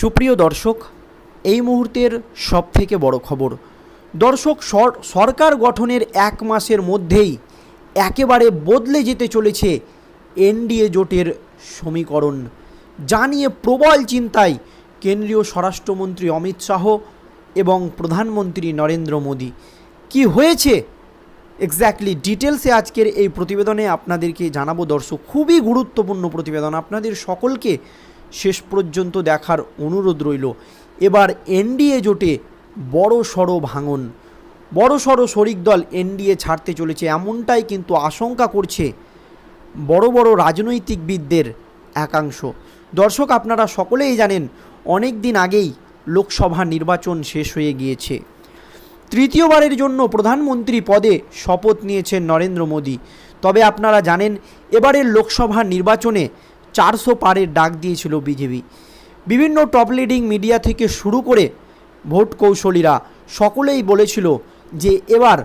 সুপ্রিয় দর্শক, এই মুহূর্তের সবথেকে বড় খবর, দর্শক সরকার গঠনের এক মাসের মধ্যেই একেবারে বদলে যেতে চলেছে এনডিএ জোটের সমীকরণ। যা নিয়ে প্রবল চিন্তায় কেন্দ্রীয় স্বরাষ্ট্রমন্ত্রী অমিত শাহ এবং প্রধানমন্ত্রী নরেন্দ্র মোদী। কি হয়েছে? এক্স্যাক্টলি ডিটেলসে আজকের এই প্রতিবেদনে আপনাদেরকে জানাব দর্শক। খুবই গুরুত্বপূর্ণ প্রতিবেদন। আপনাদের সকলকে শেষ পর্যন্ত দেখার অনুরোধ রইল। এবার এনডিএ জোটে বড় সড়ো ভাঙন। বড় সড়ো শরিক দল এনডিএ ছাড়তে চলেছে, এমনটাই কিন্তু আশঙ্কা করছে বড় বড় রাজনৈতিকবিদদের একাংশ। দর্শক, আপনারা সকলেই জানেন, অনেক দিন আগেই লোকসভা নির্বাচন শেষ হয়ে গিয়েছে। তৃতীয়বারের জন্য প্রধানমন্ত্রী পদে শপথ নিয়েছেন নরেন্দ্র মোদী। তবে আপনারা জানেন, এবারের লোকসভা নির্বাচনে চারশো পারের ডাক দিয়েছিল বিজেপি। বিভিন্ন টপ লিডিং মিডিয়া থেকে শুরু করে ভোট কৌশলীরা সকলেই বলেছিল যে এবার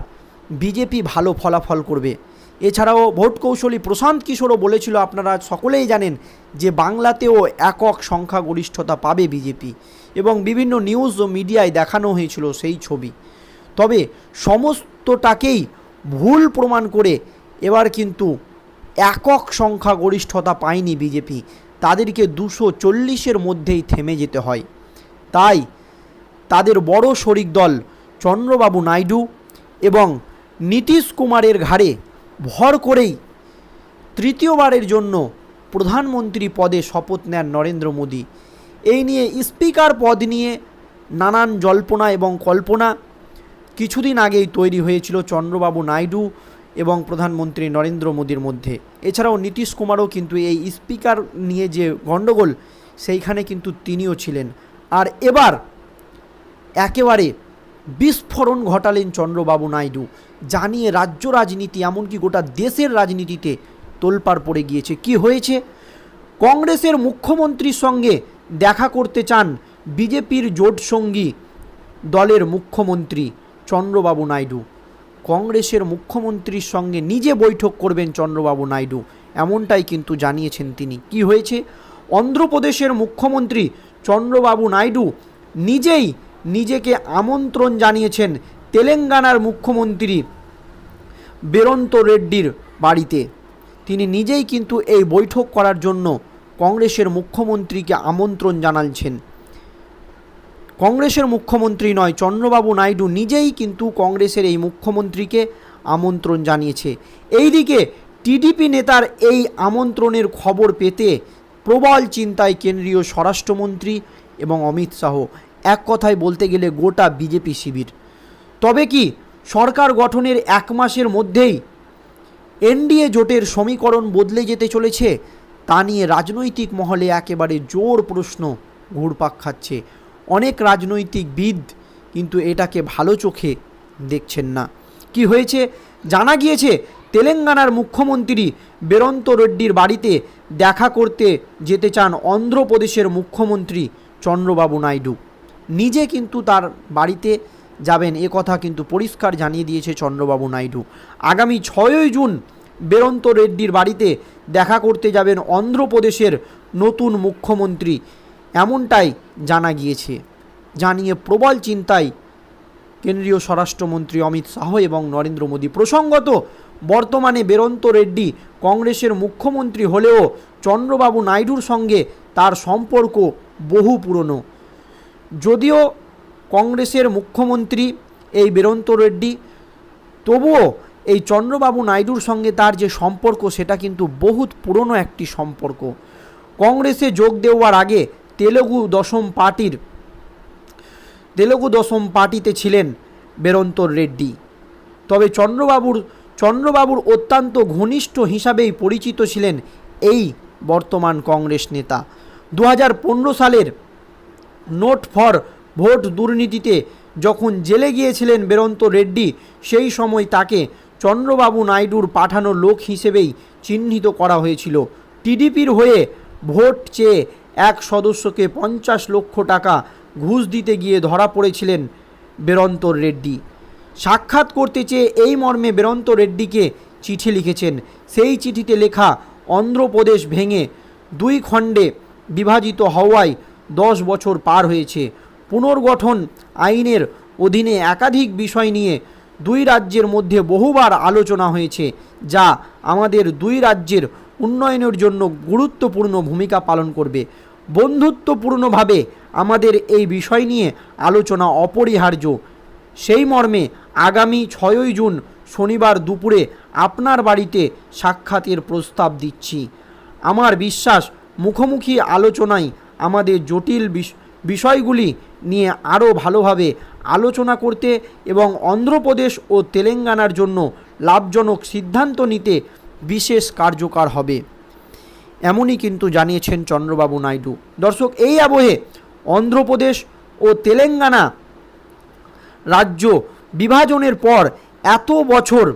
বিজেপি ভালো ফলাফল করবে। এছাড়াও ভোট কৌশলী প্রশান্ত কিশোরও বলেছিল, আপনারা সকলেই জানেন যে বাংলাতেও একক সংখ্যাগরিষ্ঠতা পাবে বিজেপি এবং বিভিন্ন নিউজ ও মিডিয়ায় দেখানো হয়েছিল সেই ছবি। তবে সমস্তটাকেই ভুল প্রমাণ করে এবার কিন্তু একক সংখ্যা গরিষ্ঠতা পায়নি বিজেপি। তাদেরকে দুশো চল্লিশের মধ্যেই থেমে যেতে হয়। তাই তাদের বড় শরিক দল চন্দ্রবাবু নাইডু এবং নীতিশ কুমারের ঘাড়ে ভর করেই তৃতীয়বারের জন্য প্রধানমন্ত্রী পদে শপথ নেন নরেন্দ্র মোদী। এই নিয়ে স্পিকার পদ নিয়ে নানান জল্পনা এবং কল্পনা কিছুদিন আগেই তৈরি হয়েছিল চন্দ্রবাবু নাইডু এবং প্রধানমন্ত্রী নরেন্দ্র মোদীর মধ্যে। এছাড়াও নীতিশ কুমারও কিন্তু এই স্পিকার নিয়ে যে গণ্ডগোল, সেইখানে কিন্তু তিনিও ছিলেন। আর এবার একেবারে বিস্ফোরণ ঘটালেন চন্দ্রবাবু নাইডু, জানিয়ে রাজ্য রাজনীতি, এমনকি গোটা দেশের রাজনীতিতে তোলপাড় পড়ে গিয়েছে। কি হয়েছে? কংগ্রেসের মুখ্যমন্ত্রীর সঙ্গে দেখা করতে চান বিজেপির জোট সঙ্গী দলের মুখ্যমন্ত্রী চন্দ্রবাবু নাইডু। কংগ্রেসের মুখ্যমন্ত্রীর সঙ্গে নিজে বৈঠক করবেন চন্দ্রবাবু নাইডু। এমনটাই কিন্তু জানিয়েছেন তিনি। কি হয়েছে? অন্ধ্রপ্রদেশের মুখ্যমন্ত্রী চন্দ্রবাবু নাইডু নিজেই নিজেকে আমন্ত্রণ জানিয়েছেন তেলেঙ্গানার মুখ্যমন্ত্রী বেরন্ত রেড্ডির বাড়িতে। তিনি নিজেই কিন্তু এই বৈঠক করার জন্য কংগ্রেসের মুখ্যমন্ত্রীকে আমন্ত্রণ জানাচ্ছেন কংগ্রেসের মুখ্যমন্ত্রী নয়, চন্দ্রবাবু নাইডু নিজেই কিন্তু কংগ্রেসের এই মুখ্যমন্ত্রীকে আমন্ত্রণ জানিয়েছে। এইদিকে টিডিপি নেতার এই আমন্ত্রণের খবর পেতে প্রবল চিন্তায় কেন্দ্রীয় স্বরাষ্ট্রমন্ত্রী এবং অমিত শাহ। এক কথায় বলতে গেলে গোটা বিজেপি শিবির। তবে কি সরকার গঠনের এক মাসের মধ্যেই এনডিএ জোটের সমীকরণ বদলে যেতে চলেছে? তা নিয়ে রাজনৈতিক মহলে একেবারে জোর প্রশ্ন ঘুরপাক খাচ্ছে। অনেক রাজনৈতিকবিদ কিন্তু এটাকে ভালো চোখে দেখছেন না। কি হয়েছে? জানা গিয়েছে, তেলেঙ্গানার মুখ্যমন্ত্রী বেরন্ত রেড্ডির বাড়িতে দেখা করতে যেতে চান অন্ধ্রপ্রদেশের মুখ্যমন্ত্রী চন্দ্রবাবু নাইডু। নিজে কিন্তু তার বাড়িতে যাবেন, এ কথা কিন্তু পরিষ্কার জানিয়ে দিয়েছে চন্দ্রবাবু নাইডু। আগামী ছয়ই জুন বেরন্ত রেড্ডির বাড়িতে দেখা করতে যাবেন অন্ধ্রপ্রদেশের নতুন মুখ্যমন্ত্রী এমনটাই জানা গিয়েছে। জানিয়ে প্রবল চিন্তায় কেন্দ্রীয় স্বরাষ্ট্রমন্ত্রী অমিত শাহ এবং নরেন্দ্র মোদী প্রসঙ্গত, বর্তমানে বেরন্ত রেড্ডি কংগ্রেসের মুখ্যমন্ত্রী হলেও চন্দ্রবাবু নাইডুর সঙ্গে তার সম্পর্ক বহু পুরনো। যদিও কংগ্রেসের মুখ্যমন্ত্রী এই বেরন্ত রেড্ডি, তবুও এই চন্দ্রবাবু নাইডুর সঙ্গে তার যে সম্পর্ক সেটা কিন্তু বহুত পুরনো একটি সম্পর্ক। কংগ্রেসে যোগ দেওয়ার আগে তেলেগু দশম পার্টির, তেলেগু দশম পার্টিতে ছিলেন বেরন্তর রেড্ডি। তবে চন্দ্রবাবুর চন্দ্রবাবুর অত্যন্ত ঘনিষ্ঠ হিসাবেই পরিচিত ছিলেন এই বর্তমান কংগ্রেস নেতা। দু হাজার পনেরো সালের নোট ফর ভোট দুর্নীতিতে যখন জেলে গিয়েছিলেন বেরন্ত রেড্ডি, সেই সময় তাকে চন্দ্রবাবু নাইডুর পাঠানো লোক হিসেবেই চিহ্নিত করা হয়েছিল। টিডিপির হয়ে ভোট চেয়ে এক সদস্যকে পঞ্চাশ লক্ষ টাকা ঘুষ দিতে গিয়ে ধরা পড়েছিলেন বেরন্তর রেড্ডি। সাক্ষাৎ করতে চেয়ে এই মর্মে বেরন্ত রেড্ডিকে চিঠি লিখেছেন। সেই চিঠিতে লেখা, অন্ধ্রপ্রদেশ ভেঙে দুই খণ্ডে বিভাজিত হওয়ায় দশ বছর পার হয়েছে। পুনর্গঠন আইনের অধীনে একাধিক বিষয় নিয়ে দুই রাজ্যের মধ্যে বহুবার আলোচনা হয়েছে, যা আমাদের দুই রাজ্যের উন্নয়নের জন্য গুরুত্বপূর্ণ ভূমিকা পালন করবে। বন্ধুত্বপূর্ণভাবে আমাদের এই বিষয় নিয়ে আলোচনা অপরিহার্য। সেই মর্মে আগামী ছয়ই জুন শনিবার দুপুরে আপনার বাড়িতে সাক্ষাতের প্রস্তাব দিচ্ছি। আমার বিশ্বাস, মুখোমুখি আলোচনায় আমাদের জটিল বিষ- বিষয়গুলি নিয়ে আরও ভালোভাবে আলোচনা করতে এবং অন্ধ্রপ্রদেশ ও তেলেঙ্গানার জন্য লাভজনক সিদ্ধান্ত নিতে বিশেষ কার্যকর হবে। এমনই কিন্তু জানিয়েছেন চন্দ্রবাবু নাইডু। দর্শক, এই আবহে অন্ধ্রপ্রদেশ ও তেলেঙ্গানা রাজ্য বিভাজনের পর এত বছর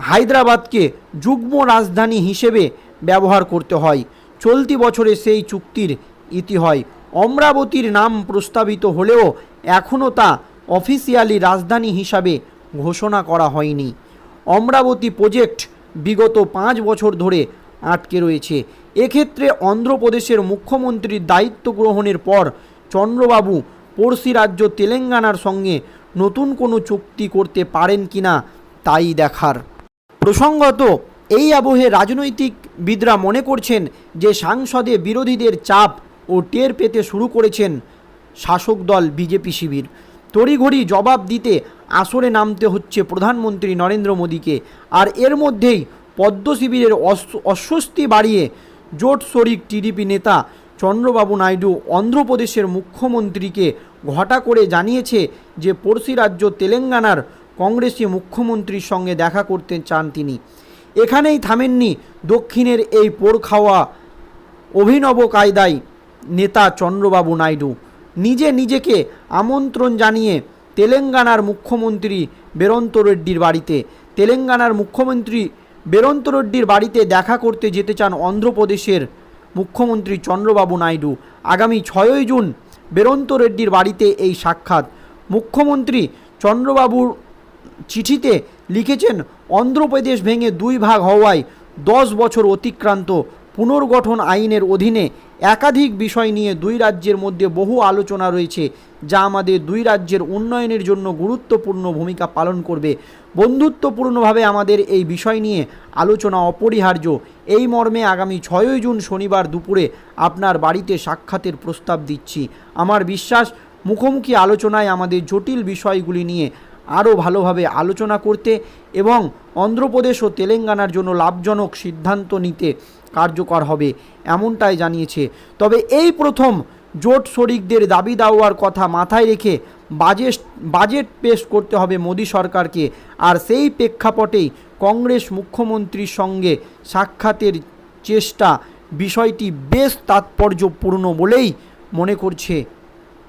হায়দ্রাবাদকে যুগ্ম রাজধানী হিসেবে ব্যবহার করতে হয়। চলতি বছরে সেই চুক্তির ইতি হয় অমরাবতীর নাম প্রস্তাবিত হলেও এখনও তা অফিসিয়ালি রাজধানী হিসাবে ঘোষণা করা হয়নি। অমরাবতী প্রজেক্ট বিগত পাঁচ বছর ধরে আটকে রয়েছে। এক্ষেত্রে অন্ধ্রপ্রদেশের মুখ্যমন্ত্রীর দায়িত্ব গ্রহণের পর চন্দ্রবাবু পড়শি রাজ্য তেলেঙ্গানার সঙ্গে নতুন কোনো চুক্তি করতে পারেন কিনা তাই দেখার। প্রসঙ্গত, এই আবহে রাজনৈতিকবিদরা মনে করছেন যে সাংসদে বিরোধীদের চাপ ও টের পেতে শুরু করেছেন শাসক দল বিজেপি শিবির। তড়িঘড়ি জবাব দিতে আসরে নামতে হচ্ছে প্রধানমন্ত্রী নরেন্দ্র মোদীকে। আর এর মধ্যেই পদ্ম শিবিরের অস্বস্তি বাড়িয়ে জোট শরিক টিডিপি নেতা চন্দ্রবাবু নাইডু অন্ধ্রপ্রদেশের মুখ্যমন্ত্রীকে ঘটা করে জানিয়েছে যে পড়শি রাজ্য তেলেঙ্গানার কংগ্রেসি মুখ্যমন্ত্রীর সঙ্গে দেখা করতে চান তিনি। এখানেই থামেননি দক্ষিণের এই পোড় খাওয়া অভিনব কায়দায় নেতা চন্দ্রবাবু নাইডু। নিজে নিজেকে আমন্ত্রণ জানিয়ে তেলেঙ্গানার মুখ্যমন্ত্রী বেরন্ত রেড্ডির বাড়িতে। তেলেঙ্গানার মুখ্যমন্ত্রী বেরন্ত রেড্ডির বাড়িতে দেখা করতে যেতে চান অন্ধ্রপ্রদেশের মুখ্যমন্ত্রী চন্দ্রবাবু নাইডু। আগামী ছয়ই জুন বেরন্ত রেড্ডির বাড়িতে এই সাক্ষাৎ। মুখ্যমন্ত্রী চন্দ্রবাবুর চিঠিতে লিখেছেন, অন্ধ্রপ্রদেশ ভেঙে দুই ভাগ হওয়ায় দশ বছর অতিক্রান্ত পুনর্গঠন আইনের অধীনে একাধিক বিষয় নিয়ে দুই রাজ্যের মধ্যে বহু আলোচনা রয়েছে, যা আমাদের দুই রাজ্যের উন্নয়নের জন্য গুরুত্বপূর্ণ ভূমিকা পালন করবে। বন্ধুত্বপূর্ণভাবে আমাদের এই বিষয় নিয়ে আলোচনা অপরিহার্য। এই মর্মে আগামী ছয়ই জুন শনিবার দুপুরে আপনার বাড়িতে সাক্ষাতের প্রস্তাব দিচ্ছি। আমার বিশ্বাস, মুখোমুখি আলোচনায় আমাদের জটিল বিষয়গুলি নিয়ে আরও ভালোভাবে আলোচনা করতে এবং অন্ধ্রপ্রদেশ ও তেলেঙ্গানার জন্য লাভজনক সিদ্ধান্ত নিতে কার্যকর হবে, এমনটাই জানিয়েছে। তবে এই প্রথম জোট শরিকদের দাবি দাওয়ার কথা মাথায় রেখে বাজেট বাজেট পেশ করতে হবে মোদী সরকারকে। আর সেই প্রেক্ষাপটেই কংগ্রেস মুখ্যমন্ত্রীর সঙ্গে সাক্ষাতের চেষ্টা, বিষয়টি বেশ তাৎপর্যপূর্ণ বলেই মনে করছে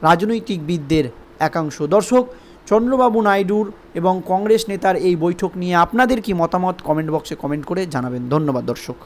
রাজনৈতিকবিদদের একাংশ। দর্শক, চন্দ্রবাবু নাইডুর এবং কংগ্রেস নেতার এই বৈঠক নিয়ে আপনাদের কি মতামত? কমেন্ট বক্সে কমেন্ট করে জানাবেন। ধন্যবাদ দর্শক।